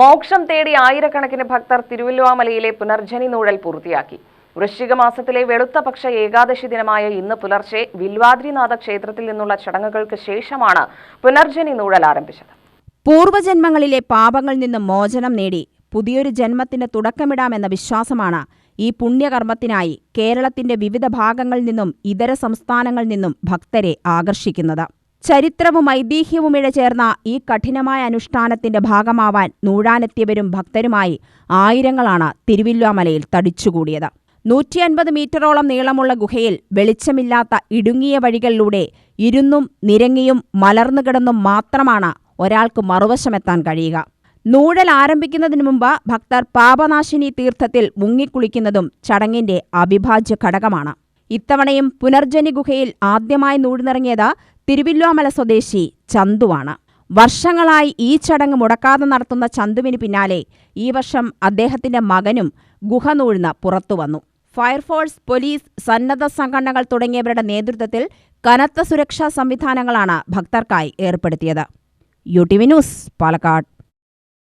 മോക്ഷം തേടി ആയിരക്കണക്കിന് ഭക്തർ തിരുവല്ലുവാമലയിലെ പുനർജനി നൂഴൽ പൂർത്തിയാക്കി. വൃശ്ചിക മാസത്തിലെ വെളുത്ത പക്ഷ ഏകാദശി ദിനമായ ഇന്ന് പുലർച്ചെ വിൽവാദ്രിനാഥ ക്ഷേത്രത്തിൽ നിന്നുള്ള ചടങ്ങുകൾക്ക് ശേഷമാണ് പുനർജനി നൂഴൽ ആരംഭിച്ചത്. പൂർവജന്മങ്ങളിലെ പാപങ്ങളിൽ നിന്ന് മോചനം നേടി പുതിയൊരു ജന്മത്തിന് തുടക്കമിടാമെന്ന വിശ്വാസമാണ് ഈ പുണ്യകർമ്മത്തിനായി കേരളത്തിന്റെ വിവിധ ഭാഗങ്ങളിൽ നിന്നും ഇതര സംസ്ഥാനങ്ങളിൽ നിന്നും ഭക്തരെ ആകർഷിക്കുന്നത്. ചരിത്രവും ഐതിഹ്യവും ഇഴചേർന്ന ഈ കഠിനമായ അനുഷ്ഠാനത്തിന്റെ ഭാഗമാവാൻ നൂഴാനെത്തിയവരും ഭക്തരുമായി ആയിരങ്ങളാണ് തിരുവില്വാമലയിൽ തടിച്ചുകൂടിയത്. നൂറ്റി അൻപത് മീറ്ററോളം നീളമുള്ള ഗുഹയിൽ വെളിച്ചമില്ലാത്ത ഇടുങ്ങിയ വഴികളിലൂടെ ഇരുന്നും നിരങ്ങിയും മലർന്നുകിടന്നും മാത്രമാണ് ഒരാൾക്ക് മറുവശമെത്താൻ കഴിയുക. നൂഴൽ ആരംഭിക്കുന്നതിന് മുമ്പ് ഭക്തർ പാപനാശിനി തീർത്ഥത്തിൽ മുങ്ങിക്കുളിക്കുന്നതും ചടങ്ങിന്റെ അവിഭാജ്യ ഘടകമാണ്. ഇത്തവണയും പുനർജനി ഗുഹയിൽ ആദ്യമായി നൂടിനിറങ്ങിയത് തിരുവില്ലോമല സ്വദേശി ചന്തുവാണ്. വർഷങ്ങളായി ഈ ചടങ്ങ് മുടക്കാതെ നടത്തുന്ന ചന്തുവിന് പിന്നാലെ ഈ വർഷം അദ്ദേഹത്തിന്റെ മകനും ഗുഹ നൂഴ്ന്ന് പുറത്തുവന്നു ഫയർഫോഴ്സ് പോലീസ് സന്നദ്ധ സംഘടനകൾ തുടങ്ങിയവരുടെ നേതൃത്വത്തിൽ കനത്ത സുരക്ഷാ സംവിധാനങ്ങളാണ് ഭക്തർക്കായി ഏർപ്പെടുത്തിയത്. U T V news Palakkad.